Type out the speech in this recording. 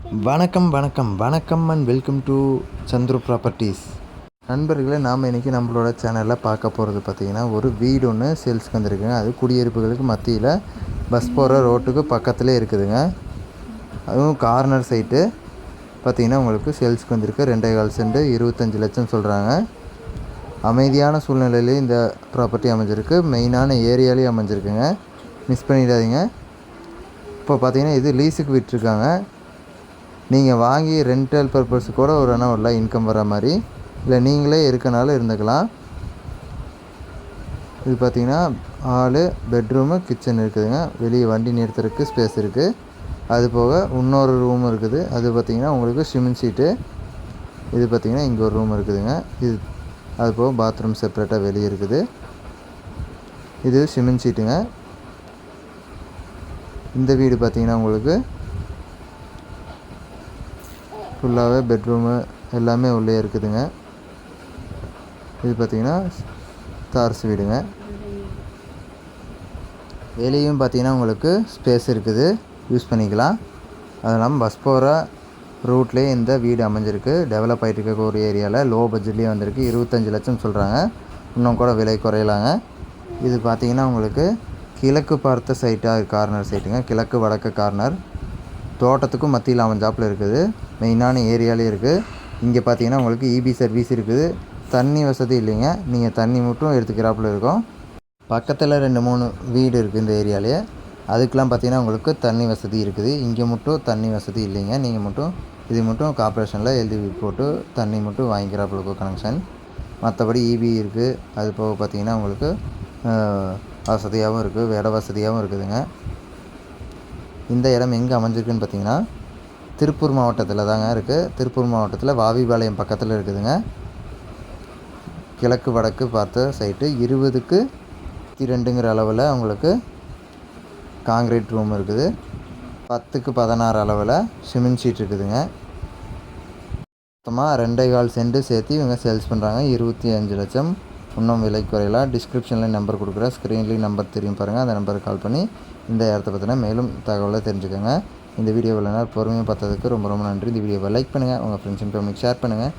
வணக்கம் வணக்கம் வணக்கம் and welcome to Chandru properties நண்பர்களே நாம் இன்றைக்கி நம்மளோட சேனலில் பார்க்க போகிறது பார்த்திங்கன்னா ஒரு வீடு ஒன்று சேல்ஸ்க்கு வந்திருக்குங்க. அது குடியிருப்புகளுக்கு மத்தியில் பஸ் போகிற ரோட்டுக்கு பக்கத்துலேயே இருக்குதுங்க. அதுவும் கார்னர் சைட்டு பார்த்திங்கன்னா உங்களுக்கு சேல்ஸ்க்கு வந்திருக்கு. ரெண்டே கால் சென்ட் இருபத்தஞ்சி லட்சம் சொல்கிறாங்க அமைதியான சூழ்நிலையிலே இந்த ப்ராப்பர்ட்டி அமைஞ்சிருக்கு. மெயினான ஏரியாலேயும் அமைஞ்சிருக்குங்க. மிஸ் பண்ணிடாதீங்க. இப்போ பார்த்தீங்கன்னா இது லீஸுக்கு விட்டுருக்காங்க. நீங்கள் வாங்கி ரெண்டல் பர்பஸ் கூட ஒரு ஆனால் வரலாம் இன்கம் வர மாதிரி இல்லை நீங்களே இருக்கனால இருந்துக்கலாம். இது பார்த்தீங்கன்னா ஹாலு பெட்ரூமு கிச்சன் இருக்குதுங்க. வெளியே வண்டி நிறுத்துறதுக்கு ஸ்பேஸ் இருக்குது அது போக இன்னொரு ரூம் இருக்குது. அது பார்த்திங்கன்னா உங்களுக்கு சிமெண்ட் சீட்டு இது பார்த்திங்கன்னா இங்கே ஒரு ரூம் இருக்குதுங்க. இது அது போக பாத்ரூம் செப்பரேட்டாக வெளியே இருக்குது. இது சிமெண்ட் சீட்டுங்க இந்த வீடு பார்த்திங்கன்னா உங்களுக்கு ஃபுல்லாகவே பெட்ரூமு எல்லாமே உள்ளே இருக்குதுங்க. இது பார்த்திங்கன்னா தார்ஸ் வீடுங்க. வெளியும் பார்த்திங்கன்னா உங்களுக்கு ஸ்பேஸ் இருக்குது. யூஸ் பண்ணிக்கலாம். அது இல்லாமல் பஸ் போகிற ரூட்லேயே இந்த வீடு அமைஞ்சிருக்கு. டெவலப் ஆகிட்டு இருக்க ஒரு ஏரியாவில் லோ பட்ஜெட்லேயே வந்திருக்கு. இருபத்தஞ்சி லட்சம் சொல்கிறாங்க இன்னும் கூட விலை குறையலாங்க. இது பார்த்திங்கன்னா உங்களுக்கு கிழக்கு பார்த்த சைட்டாக கார்னர் சைட்டுங்க கிழக்கு வடக்கு கார்னர் தோட்டத்துக்கும் மத்தியில் அமைஞ்சாப்பில் இருக்குது. மெயினான ஏரியாலே இருக்குது இங்கே பார்த்தீங்கன்னா உங்களுக்கு இபி சர்வீஸ் இருக்குது. தண்ணி வசதி இல்லைங்க. நீங்கள் தண்ணி மட்டும் எடுத்துக்கிறாப்புல இருக்கும். பக்கத்தில் ரெண்டு மூணு வீடு இருக்குது இந்த ஏரியாலேயே அதுக்கெலாம் பார்த்தீங்கன்னா உங்களுக்கு தண்ணி வசதி இருக்குது. இங்கே மட்டும் தண்ணி வசதி இல்லைங்க. நீங்கள் மட்டும் இது மட்டும் கார்ப்பரேஷனில் எழுதி போட்டு தண்ணி மட்டும் வாங்கிக்கிறாப்புல இருக்கும் கனெக்ஷன் மற்றபடி இபி இருக்குது அது போக பார்த்தீங்கன்னா உங்களுக்கு வசதியாகவும் இருக்குது இட வசதியாகவும் இருக்குதுங்க. இந்த இடம் எங்கே அமைஞ்சிருக்குன்னு பார்த்தீங்கன்னா திருப்பூர் மாவட்டத்தில் தாங்க இருக்குது திருப்பூர் மாவட்டத்தில் வாவிபாளையம் பக்கத்தில் இருக்குதுங்க. கிழக்கு வடக்கு பார்த்த சைட்டு இருபதுக்கு ரெண்டுங்கிற அளவில் உங்களுக்கு காங்கிரீட் ரூம் இருக்குது. பத்துக்கு பதினாறு அளவில் சிமெண்ட் ஷீட் இருக்குதுங்க. மொத்தமாக ரெண்டே கால் சென்ட்டு சேர்த்து இவங்க சேல்ஸ் பண்ணுறாங்க இருபத்தி அஞ்சு லட்சம் இன்னும் விலை குறையலாம் டிஸ்கிரிப்ஷன்லேயும் நம்பர் கொடுக்குறேன் ஸ்க்ரீன்லேயும் நம்பர் தெரியும் பாருங்கள் அந்த நம்பருக்கு கால் பண்ணி இந்த இடத்த பற்றின மேலும் தகவலை தெரிஞ்சுக்கோங்க. இந்த வீடியோ விளையாட பொறுமையாக பார்த்ததுக்கு ரொம்ப ரொம்ப நன்றி. இந்த வீடியோவை லைக் பண்ணுங்கள் உங்கள் ஃப்ரெண்ட்ஸ் அண்ட் ஃபேமிலிக்கு ஷேர் பண்ணுங்கள்